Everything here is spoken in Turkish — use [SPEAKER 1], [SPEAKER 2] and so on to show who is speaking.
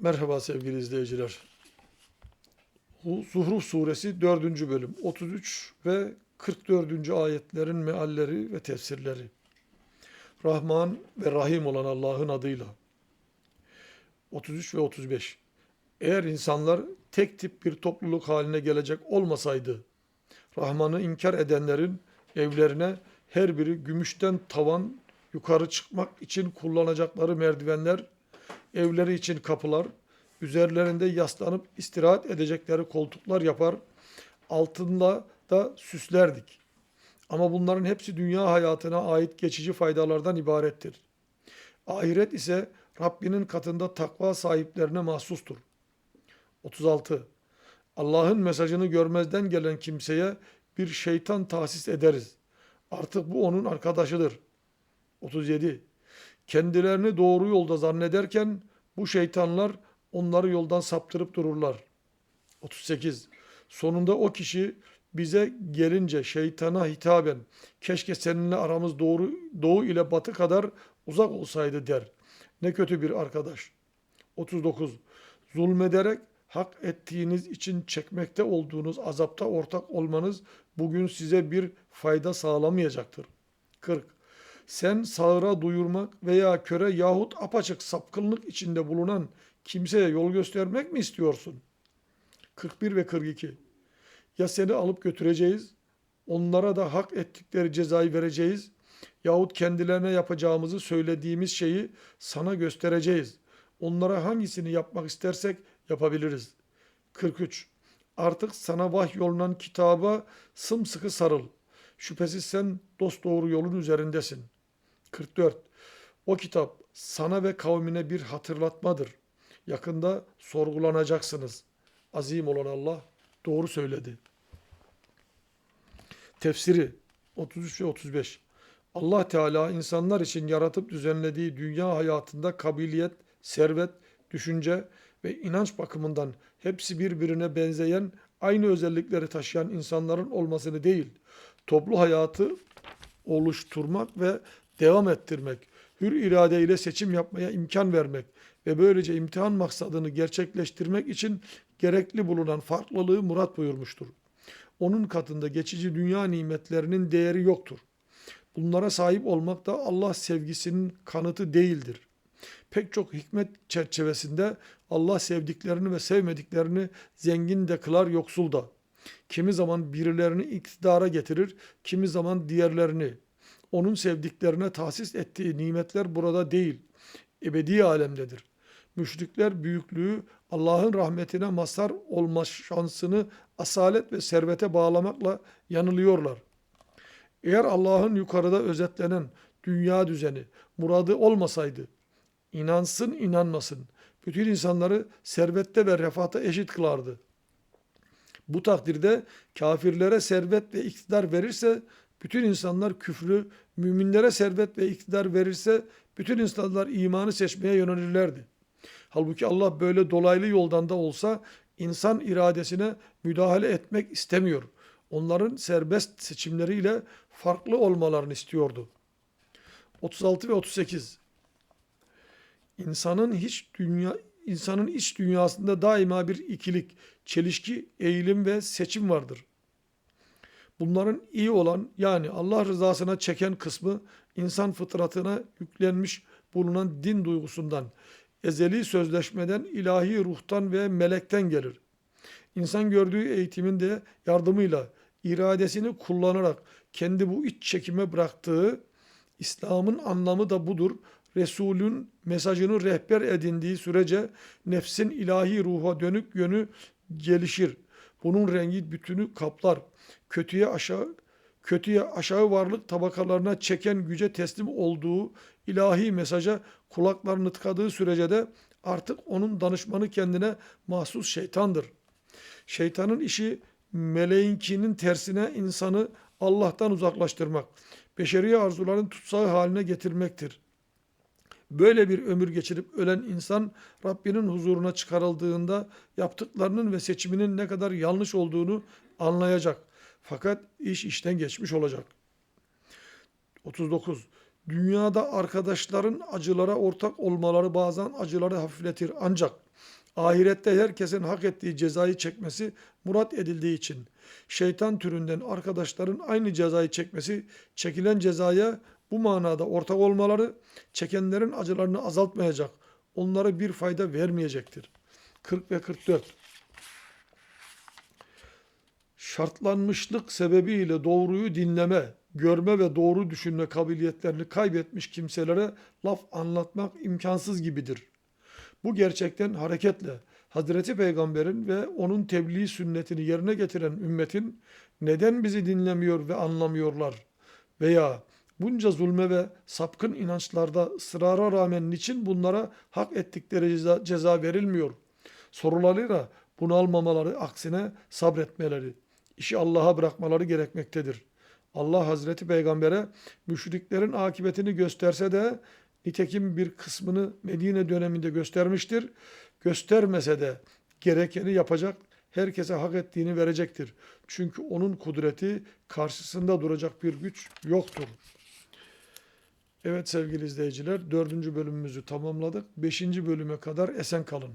[SPEAKER 1] Merhaba sevgili izleyiciler. Zuhruf suresi 4. bölüm 33 ve 44. ayetlerin mealleri ve tefsirleri. Rahman ve Rahim olan Allah'ın adıyla. 33 ve 35. Eğer insanlar tek tip bir topluluk haline gelecek olmasaydı, Rahman'ı inkar edenlerin evlerine her biri gümüşten tavan yukarı çıkmak için kullanacakları merdivenler, evleri için kapılar, üzerlerinde yaslanıp istirahat edecekleri koltuklar yapar, altınla da süslerdik. Ama bunların hepsi dünya hayatına ait geçici faydalardan ibarettir. Ahiret ise Rabbinin katında takva sahiplerine mahsustur. 36. Allah'ın mesajını görmezden gelen kimseye bir şeytan tahsis ederiz. Artık bu onun arkadaşıdır. 37. Kendilerini doğru yolda zannederken bu şeytanlar onları yoldan saptırıp dururlar. 38. Sonunda o kişi bize gelince şeytana hitaben keşke seninle aramız doğru doğu ile batı kadar uzak olsaydı der. Ne kötü bir arkadaş. 39. Zulmederek hak ettiğiniz için çekmekte olduğunuz azapta ortak olmanız bugün size bir fayda sağlamayacaktır. 40. Sen sağıra duyurmak veya köre yahut apaçık sapkınlık içinde bulunan kimseye yol göstermek mi istiyorsun? 41 ve 42. Ya seni alıp götüreceğiz, onlara da hak ettikleri cezayı vereceğiz yahut kendilerine yapacağımızı söylediğimiz şeyi sana göstereceğiz. Onlara hangisini yapmak istersek yapabiliriz. 43. Artık sana vahyolunan kitaba sımsıkı sarıl. Şüphesiz sen dosdoğru yolun üzerindesin. 44. O kitap sana ve kavmine bir hatırlatmadır. Yakında sorgulanacaksınız. Azim olan Allah doğru söyledi. Tefsiri 33 ve 35. Allah Teala insanlar için yaratıp düzenlediği dünya hayatında kabiliyet, servet, düşünce ve inanç bakımından hepsi birbirine benzeyen, aynı özellikleri taşıyan insanların olmasını değil, toplu hayatı oluşturmak ve devam ettirmek, hür iradeyle seçim yapmaya imkan vermek ve böylece imtihan maksadını gerçekleştirmek için gerekli bulunan farklılığı murat buyurmuştur. Onun katında geçici dünya nimetlerinin değeri yoktur. Bunlara sahip olmak da Allah sevgisinin kanıtı değildir. Pek çok hikmet çerçevesinde Allah sevdiklerini ve sevmediklerini zengin de kılar yoksul da. Kimi zaman birilerini iktidara getirir, kimi zaman diğerlerini. Onun sevdiklerine tahsis ettiği nimetler burada değil, ebedi alemdedir. Müşrikler büyüklüğü Allah'ın rahmetine mazhar olma şansını asalet ve servete bağlamakla yanılıyorlar. Eğer Allah'ın yukarıda özetlenen dünya düzeni muradı olmasaydı, inansın inanmasın, bütün insanları servette ve refahta eşit kılardı. Bu takdirde kafirlere servet ve iktidar verirse bütün insanlar küfrü, müminlere servet ve iktidar verirse bütün insanlar imanı seçmeye yönelirlerdi. Halbuki Allah böyle dolaylı yoldan da olsa insan iradesine müdahale etmek istemiyor. Onların serbest seçimleriyle farklı olmalarını istiyordu. 36 ve 38 İnsanın hiç dünya insanın iç dünyasında daima bir ikilik, çelişki, eğilim ve seçim vardır. Bunların iyi olan yani Allah rızasına çeken kısmı insan fıtratına yüklenmiş bulunan din duygusundan, ezeli sözleşmeden, ilahi ruhtan ve melekten gelir. İnsan gördüğü eğitimin de yardımıyla iradesini kullanarak kendi bu iç çekime bıraktığı İslam'ın anlamı da budur. Resulün mesajını rehber edindiği sürece nefsin ilahi ruha dönük yönü gelişir. Bunun rengi bütünü kaplar. Kötüye aşağı kötüye aşağı varlık tabakalarına çeken güce teslim olduğu ilahi mesaja kulaklarını tıkadığı sürece de artık onun danışmanı kendine mahsus şeytandır. Şeytanın işi meleğinkinin tersine insanı Allah'tan uzaklaştırmak, beşeri arzuların tutsağı haline getirmektir. Böyle bir ömür geçirip ölen insan Rabbinin huzuruna çıkarıldığında yaptıklarının ve seçiminin ne kadar yanlış olduğunu anlayacak. Fakat iş işten geçmiş olacak. 39. Dünyada arkadaşların acılara ortak olmaları bazen acıları hafifletir ancak ahirette herkesin hak ettiği cezayı çekmesi murat edildiği için şeytan türünden arkadaşların aynı cezayı çekmesi, çekilen cezaya bu manada ortak olmaları çekenlerin acılarını azaltmayacak, onlara bir fayda vermeyecektir. 40 ve 44 şartlanmışlık sebebiyle doğruyu dinleme, görme ve doğru düşünme kabiliyetlerini kaybetmiş kimselere laf anlatmak imkansız gibidir. Bu gerçekten hareketle Hazreti Peygamber'in ve onun tebliğ sünnetini yerine getiren ümmetin neden bizi dinlemiyor ve anlamıyorlar veya bunca zulme ve sapkın inançlarda ısrara rağmen niçin bunlara hak ettikleri ceza, ceza verilmiyor? Sorularıyla bunalmamaları aksine sabretmeleri, işi Allah'a bırakmaları gerekmektedir. Allah Hazreti Peygamber'e müşriklerin akıbetini gösterse de nitekim bir kısmını Medine döneminde göstermiştir. Göstermese de gerekeni yapacak, herkese hak ettiğini verecektir. Çünkü onun kudreti karşısında duracak bir güç yoktur. Evet sevgili izleyiciler, dördüncü bölümümüzü tamamladık. Beşinci bölüme kadar esen kalın.